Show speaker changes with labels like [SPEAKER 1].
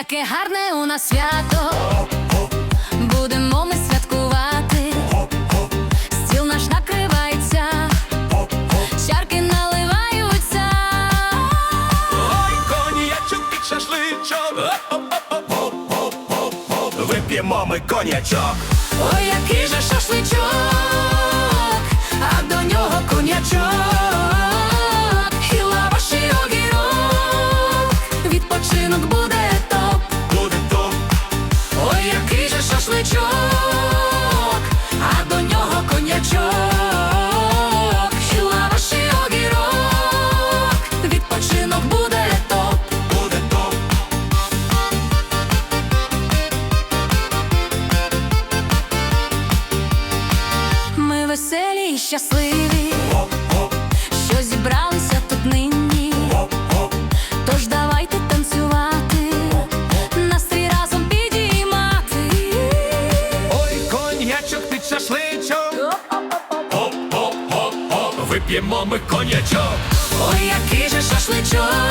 [SPEAKER 1] Яке гарне у нас свято, будемо ми святкувати, стіл наш накривається, чарки наливаються.
[SPEAKER 2] Ой, коньячок під шашличок. Вип'ємо ми коньячок.
[SPEAKER 1] Ой, який же шашличок, а до нього конячок, і лаваш і огірок, відпочинок. Буде шашличок, а до нього конячок, і лаваш і огірок, відпочинок буде топ.
[SPEAKER 2] Буде топ.
[SPEAKER 1] Ми веселі і щасливі,
[SPEAKER 2] Оп-оп-оп-оп. Вип'ємо ми конячок.
[SPEAKER 1] Ой, який же шашличок,